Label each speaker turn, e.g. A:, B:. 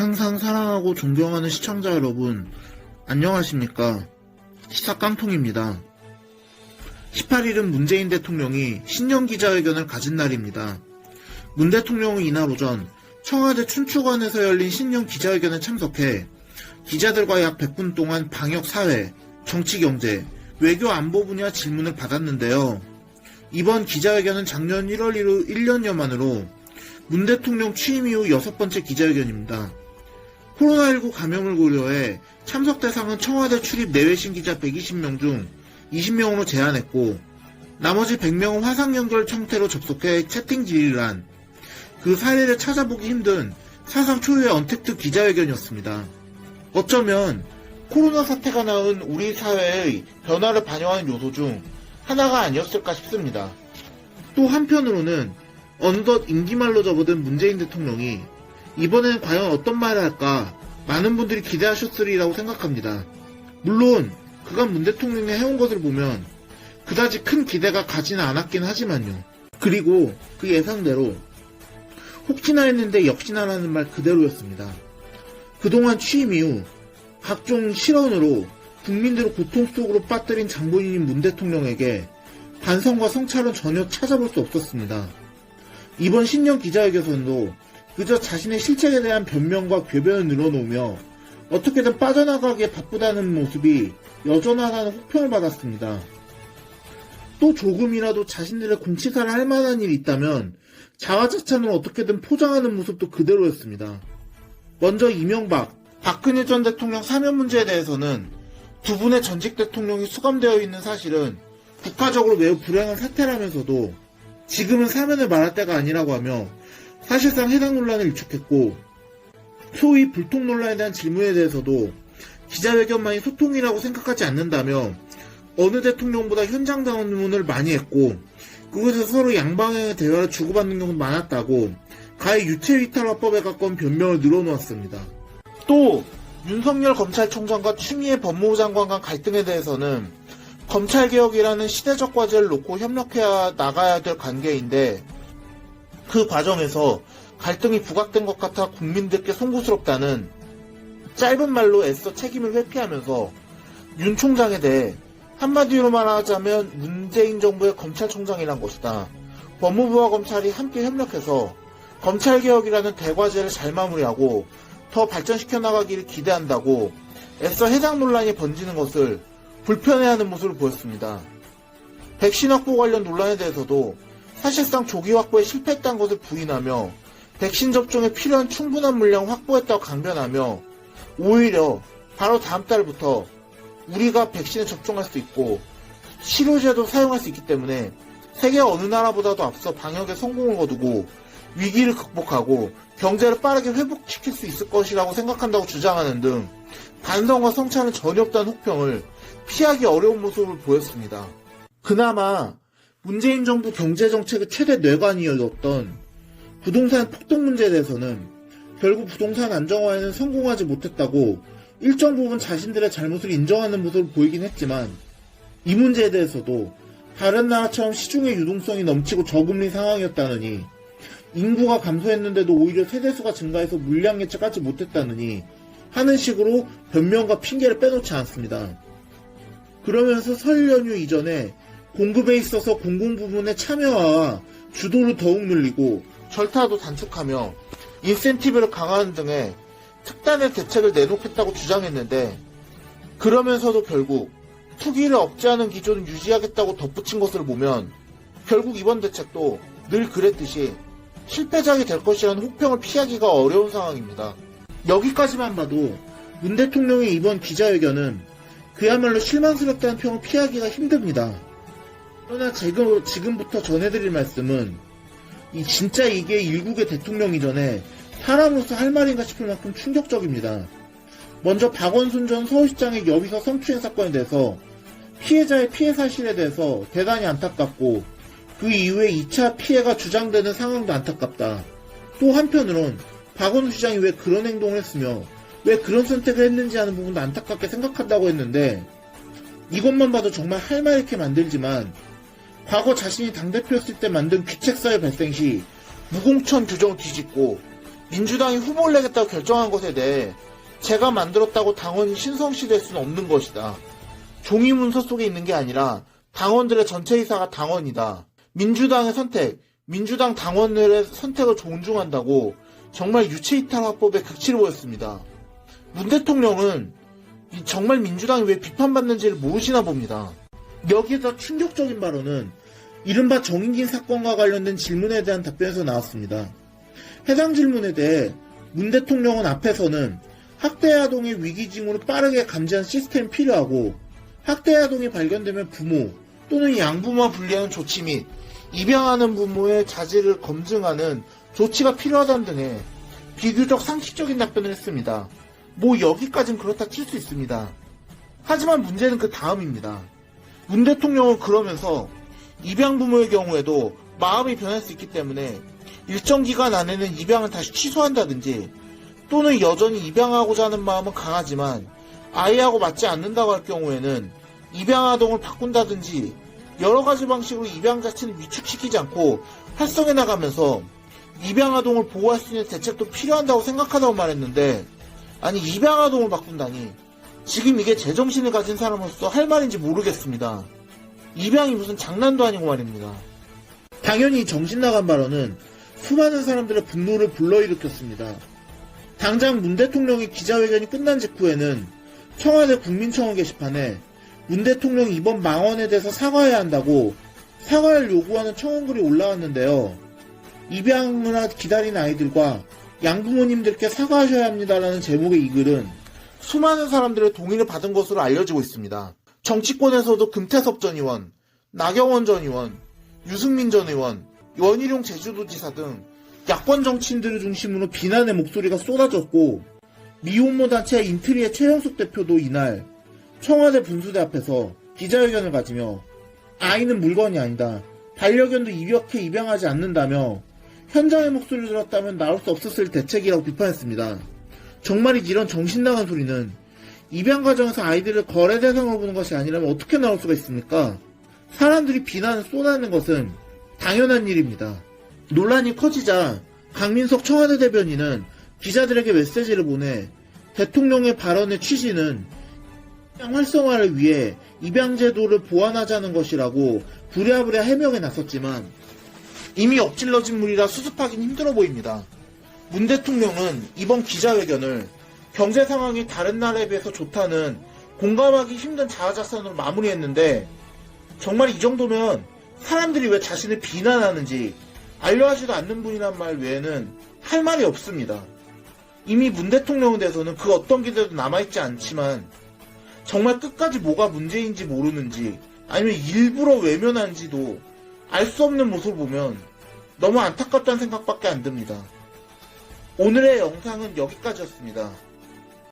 A: 항상 사랑하고 존경하는 시청자 여러분, 안녕하십니까. 시사 깡통입니다. 18일은 문재인 대통령이 신년 기자회견을 가진 날입니다. 문 대통령은 이날 오전 청와대 춘추관에서 열린 신년 기자회견에 참석해 기자들과 약 100분 동안 방역 사회, 정치 경제, 외교 안보 분야 질문을 받았는데요. 이번 기자회견은 작년 1월 이후 1년여 만으로 문 대통령 취임 이후 여섯 번째 기자회견입니다. 코로나19 감염을 고려해 참석 대상은 청와대 출입 내외신 기자 120명 중 20명으로 제한했고 나머지 100명은 화상 연결 형태로 접속해 채팅 질의를 한그 사례를 찾아보기 힘든 사상 초유의 언택트 기자회견이었습니다. 어쩌면 코로나 사태가 낳은 우리 사회의 변화를 반영하는 요소 중 하나가 아니었을까 싶습니다. 또 한편으로는 어느덧 임기말로 접어든 문재인 대통령이 이번엔 과연 어떤 말을 할까 많은 분들이 기대하셨으리라고 생각합니다. 물론 그간 문 대통령이 해온 것을 보면 그다지 큰 기대가 가지는 않았긴 하지만요. 그리고 그 예상대로 혹시나 했는데 역시나라는 말 그대로였습니다. 그동안 취임 이후 각종 실언으로 국민들을 고통 속으로 빠뜨린 장본인인 문 대통령에게 반성과 성찰은 전혀 찾아볼 수 없었습니다. 이번 신년 기자회견에서도 그저 자신의 실책에 대한 변명과 궤변을 늘어놓으며 어떻게든 빠져나가기에 바쁘다는 모습이 여전하다는 혹평을 받았습니다. 또 조금이라도 자신들의 공치사를 할 만한 일이 있다면 자화자찬을 어떻게든 포장하는 모습도 그대로였습니다. 먼저 이명박, 박근혜 전 대통령 사면 문제에 대해서는 두 분의 전직 대통령이 수감되어 있는 사실은 국가적으로 매우 불행한 사태라면서도 지금은 사면을 말할 때가 아니라고 하며 사실상 해당 논란을 일축했고 소위 불통 논란에 대한 질문에 대해서도 기자회견만이 소통이라고 생각하지 않는다며 어느 대통령보다 현장 방문을 많이 했고 그곳에서 서로 양방향의 대화를 주고받는 경우도 많았다고 가히 유체이탈화법에 가까운 변명을 늘어놓았습니다. 또 윤석열 검찰총장과 추미애 법무부 장관 간 갈등에 대해서는 검찰개혁이라는 시대적 과제를 놓고 협력해 나가야 될 관계인데 그 과정에서 갈등이 부각된 것 같아 국민들께 송구스럽다는 짧은 말로 애써 책임을 회피하면서 윤 총장에 대해 한마디로 말하자면 문재인 정부의 검찰총장이란 것이다. 법무부와 검찰이 함께 협력해서 검찰개혁이라는 대과제를 잘 마무리하고 더 발전시켜 나가기를 기대한다고 애써 해당 논란이 번지는 것을 불편해하는 모습을 보였습니다. 백신 확보 관련 논란에 대해서도 사실상 조기 확보에 실패했다는 것을 부인하며 백신 접종에 필요한 충분한 물량 확보했다고 강변하며 오히려 바로 다음 달부터 우리가 백신을 접종할 수 있고 치료제도 사용할 수 있기 때문에 세계 어느 나라보다도 앞서 방역에 성공을 거두고 위기를 극복하고 경제를 빠르게 회복시킬 수 있을 것이라고 생각한다고 주장하는 등 반성과 성찰은 전혀 없다는 혹평을 피하기 어려운 모습을 보였습니다. 그나마 문재인 정부 경제정책의 최대 뇌관이었던 부동산 폭등 문제에 대해서는 결국 부동산 안정화에는 성공하지 못했다고 일정 부분 자신들의 잘못을 인정하는 모습을 보이긴 했지만 이 문제에 대해서도 다른 나라처럼 시중의 유동성이 넘치고 저금리 상황이었다느니 인구가 감소했는데도 오히려 세대수가 증가해서 물량 예측하지 못했다느니 하는 식으로 변명과 핑계를 빼놓지 않습니다. 그러면서 설 연휴 이전에 공급에 있어서 공공 부분의 참여와 주도를 더욱 늘리고 절타도 단축하며 인센티브를 강화하는 등의 특단의 대책을 내놓겠다고 주장했는데 그러면서도 결국 투기를 억제하는 기조는 유지하겠다고 덧붙인 것을 보면 결국 이번 대책도 늘 그랬듯이 실패작이 될 것이라는 혹평을 피하기가 어려운 상황입니다. 여기까지만 봐도 문 대통령의 이번 기자회견은 그야말로 실망스럽다는 평을 피하기가 힘듭니다. 그러나 지금, 지금부터 전해드릴 말씀은 이 진짜 이게 일국의 대통령 이 전에 사람으로서 할 말인가 싶을 만큼 충격적입니다. 먼저 박원순 전 서울시장의 여비서 성추행 사건에 대해서 피해자의 피해 사실에 대해서 대단히 안타깝고 그 이후에 2차 피해가 주장되는 상황도 안타깝다. 또 한편으론 박원순 시장이 왜 그런 행동을 했으며 왜 그런 선택을 했는지 하는 부분도 안타깝게 생각한다고 했는데 이것만 봐도 정말 할말 있게 만들지만 과거 자신이 당대표였을 때 만든 귀책사회 발생 시 무공천 규정을 뒤집고 민주당이 후보를 내겠다고 결정한 것에 대해 제가 만들었다고 당원이 신성시될 수는 없는 것이다. 종이 문서 속에 있는 게 아니라 당원들의 전체 이사가 당원이다. 민주당의 선택, 민주당 당원들의 선택을 존중한다고 정말 유체이탈 화법에 극치를 보였습니다. 문 대통령은 이 정말 민주당이 왜 비판받는지를 모르시나 봅니다. 여기에다 충격적인 발언은 이른바 정인긴 사건과 관련된 질문에 대한 답변에서 나왔습니다. 해당 질문에 대해 문 대통령은 앞에서는 학대 아동의 위기 징후를 빠르게 감지하는 시스템이 필요하고 학대 아동이 발견되면 부모 또는 양부모와 분리하는 조치 및 입양하는 부모의 자질을 검증하는 조치가 필요하다는 등의 비교적 상식적인 답변을 했습니다. 뭐 여기까진 그렇다 칠 수 있습니다. 하지만 문제는 그 다음입니다. 문 대통령은 그러면서 입양 부모의 경우에도 마음이 변할 수 있기 때문에 일정 기간 안에는 입양을 다시 취소한다든지 또는 여전히 입양하고자 하는 마음은 강하지만 아이하고 맞지 않는다고 할 경우에는 입양 아동을 바꾼다든지 여러 가지 방식으로 입양 자체를 위축시키지 않고 활성해 나가면서 입양 아동을 보호할 수 있는 대책도 필요한다고 생각하다고 말했는데 아니 입양 아동을 바꾼다니 지금 이게 제정신을 가진 사람으로서 할 말인지 모르겠습니다. 입양이 무슨 장난도 아니고 말입니다. 당연히 정신 나간 발언은 수많은 사람들의 분노를 불러일으켰습니다. 당장 문 대통령의 기자회견이 끝난 직후에는 청와대 국민청원 게시판에 문 대통령이 이번 망언에 대해서 사과해야 한다고 사과를 요구하는 청원글이 올라왔는데요. 입양을 하- 기다린 아이들과 양부모님들께 사과하셔야 합니다라는 제목의 이 글은 수많은 사람들의 동의를 받은 것으로 알려지고 있습니다. 정치권에서도 금태섭 전 의원, 나경원 전 의원, 유승민 전 의원, 원희룡 제주도지사 등 야권 정치인들을 중심으로 비난의 목소리가 쏟아졌고 미혼모 단체 인트리의 최영숙 대표도 이날 청와대 분수대 앞에서 기자회견을 가지며 아이는 물건이 아니다. 반려견도 이렇게 입양하지 않는다며 현장의 목소리를 들었다면 나올 수 없었을 대책이라고 비판했습니다. 정말이지 이런 정신 나간 소리는 입양 과정에서 아이들을 거래 대상으로 보는 것이 아니라면 어떻게 나올 수가 있습니까? 사람들이 비난을 쏟아내는 것은 당연한 일입니다. 논란이 커지자 강민석 청와대 대변인은 기자들에게 메시지를 보내 대통령의 발언의 취지는 입양 활성화를 위해 입양 제도를 보완하자는 것이라고 부랴부랴 해명에 나섰지만 이미 엎질러진 물이라 수습하긴 힘들어 보입니다. 문 대통령은 이번 기자회견을 경제 상황이 다른 나라에 비해서 좋다는 공감하기 힘든 자화자찬으로 마무리했는데 정말 이 정도면 사람들이 왜 자신을 비난하는지 알려하지도 않는 분이란 말 외에는 할 말이 없습니다. 이미 문 대통령에 대해서는 그 어떤 기대도 남아있지 않지만 정말 끝까지 뭐가 문제인지 모르는지 아니면 일부러 외면한지도 알 수 없는 모습을 보면 너무 안타깝다는 생각밖에 안 듭니다. 오늘의 영상은 여기까지였습니다.